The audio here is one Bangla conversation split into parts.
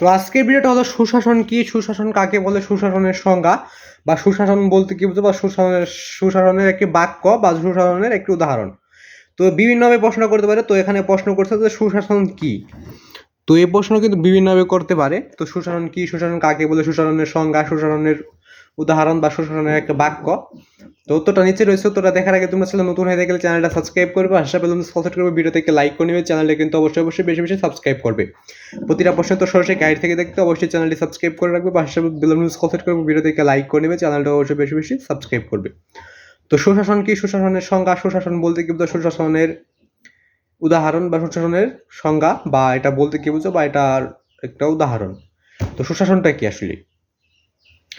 তো আজকের ভিডিওটা হলো সুশাসন কি, সুশাসন কাকে বলে, সুশাসনের সংজ্ঞা, বা সুশাসন বলতে কি বুঝো বা সুশাসনের সুশাসনের একটি বাক্য বা সুশাসনের একটি উদাহরণ। তো বিভিন্নভাবে প্রশ্ন করতে পারে, তো এখানে প্রশ্ন করছে যে সুশাসন কি? তো এই প্রশ্ন কিন্তু বিভিন্নভাবে করতে পারে। তো সুশাসন কি, সুশাসন কাকে বলে, সুশাসনের সংজ্ঞা, সুশাসনের উদাহরণ বা সুশাসনের একটা বাক্য। তো উত্তরটা নিচে রয়েছে, উত্তরটা দেখার আগে তোমরা চ্যানেল নতুন হয়ে গেলে চ্যানেলটা সাবস্ক্রাইব করবে আশা পেলাম সাবস্ক্রাইব করবে ভিডিও থেকে লাইক করে নেবে, চ্যানেলটা কিন্তু অবশ্যই অবশ্যই বেশি বেশি সাবস্ক্রাইব করবে। প্রতিটা প্রশ্ন তো সরাসরি গাইড থেকে দেখতে অবশ্যই চ্যানেলটি সাবস্ক্রাইব করে রাখবে বেলুন নিউজ কনসার্ট করবে ভিডিও থেকে লাইক করে নেবে, চ্যানেলটা অবশ্যই বেশি বেশি সাবস্ক্রাইব করবে। তো সুশাসন কি সুশাসনের সংজ্ঞা? সুশাসন বলতে কি বুঝো সুশাসনের উদাহরণ বা সুশাসনের সংজ্ঞা বা এটা বলতে কি বুঝো বা এটার একটা উদাহরণ। তো সুশাসনটা কি আসলে?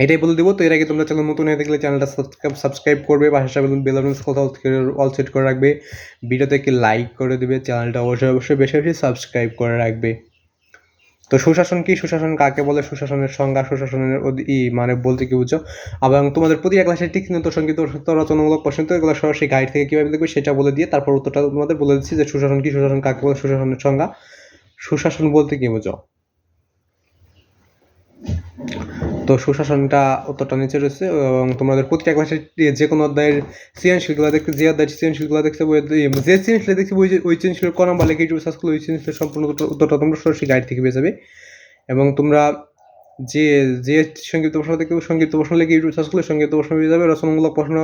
এটাই বলে দেবো। তো এর আগে তোমরা চ্যানেল নতুন হয়ে দেখলে চ্যানেলটা সাবস্ক্রাইব সাবস্ক্রাইব করবে। পাশে বেলুন কোথাও অল সেট করে রাখবে। ভিডিওতে একটি লাইক করে দেবে। চ্যানেলটা অবশ্যই অবশ্যই বেশি বেশি সাবস্ক্রাইব করে রাখবে। তো সুশাসন কি? সুশাসন কাকে বলে? সুশাসনের সংজ্ঞা, সুশাসনের ই মানে বলতে কি বুঝছ এবং তোমাদের প্রতিটা ক্লাসে ঠিক তো সংগীত রচনামূলক প্রশ্ন। তো এগুলো সরাসরি গাইড থেকে কীভাবে দেখবে সেটা বলে দিয়ে তারপর উত্তরটা তোমাদের বলে দিচ্ছি যে সুশাসন কি? সুশাসন কাকে বলে? সুশাসনের সংজ্ঞা। সুশাসন বলতে কি বুঝো? তো সুশাসনটা অতটা নিচে রয়েছে এবং তোমাদের প্রত্যেক মাসে যে কোনো অধ্যায়ের সৃজনশীলগুলো দেখতে যে অধ্যায় সৃজনশীলগুলো দেখতে যে সৃজনশীল দেখতে ওই ওই সৃজনশীল ক বা লেগে সার্চ করলে ওই সৃজনশীল সম্পূর্ণ উত্তরটা তোমরা সরাসরি গাইড থেকে পেয়ে যাবে। এবং তোমরা যে যে সংক্ষিপ্ত প্রশ্ন দেখতে সংক্ষিপ্ত প্রশ্ন লেগে ইউটিউব সার্চ করলে সংক্ষিপ্ত প্রশ্ন পেয়ে যাবে, রচনামূলক প্রশ্ন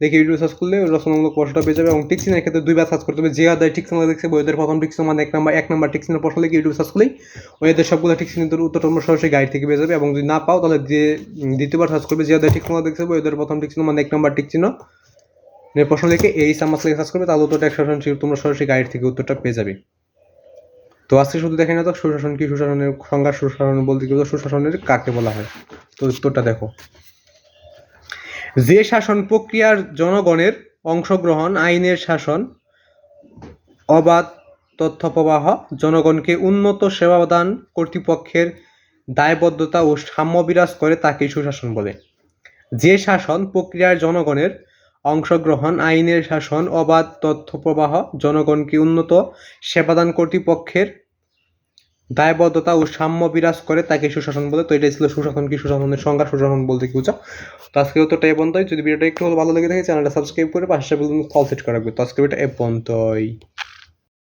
দেখে ইউটিউব সার্চ করলে রচনামূলক প্রশ্নটা পেয়ে যাবে এবং টিক্সিনের ক্ষেত্রে দুইবার সার্চ করতে হবে। যে আদায় টিক্সিন দেখছে বইদের প্রথম টিক্সিন মানে এক নাম্বার এক নাম্বার টিক্সিনের প্রশ্ন লিখে ইউটিউব সার্চ করলেই ওদের সবগুলো টিক্সিনের উত্তর তোমরা সরাসরি গাইড থেকে পেয়ে যাবে এবং যদি না পাও, তাহলে যে দ্বিতীয়বার সার্চ করবে, যে আদায় টিক্সিন দেখছে বইদের প্রথম টিক্সিন মানে এক নাম্বার টিক্সিন প্রশ্ন লিখে এই সামাস লিখে সার্চ করবে তাহলে উত্তরটা একশো তোমরা সরাসরি গাইড থেকে উত্তরটা পেয়ে যাবে। তো আজকে শুধু দেখে না তো, সুশাসন কি সুশাসনের সংজ্ঞা, সুশাসন বলতে কি সুশাসনের কাকে বলা হয়? তো উত্তরটা দেখো। যে শাসন প্রক্রিয়ার জনগণের অংশগ্রহণ, আইনের শাসন, অবাধ তথ্য প্রবাহ জনগণকে উন্নত সেবা প্রদান কর্তৃপক্ষের দায়বদ্ধতা ও সাম্য বিরাজ করে তাকে সুশাসন বলে। যে শাসন প্রক্রিয়ার জনগণের অংশগ্রহণ, আইনের শাসন, অবাধ তথ্য প্রবাহ জনগণকে উন্নত সেবাদান কর্তৃপক্ষের দায়বদ্ধতা ও সাম্য বিরাজ করে তাকে সুশাসন বলে। তো এটাই ছিল সুশাসন কি সুশাসনের সংজ্ঞা, সুশাসন বলতে কি বুঝা? তো আজকে তো এ পর্যন্তই। যদি ভিডিওটা একটু ভালো লেগে থাকে, চ্যানেলটা সাবস্ক্রাইব করে পাশে সেট করে তো আজকে এটা এ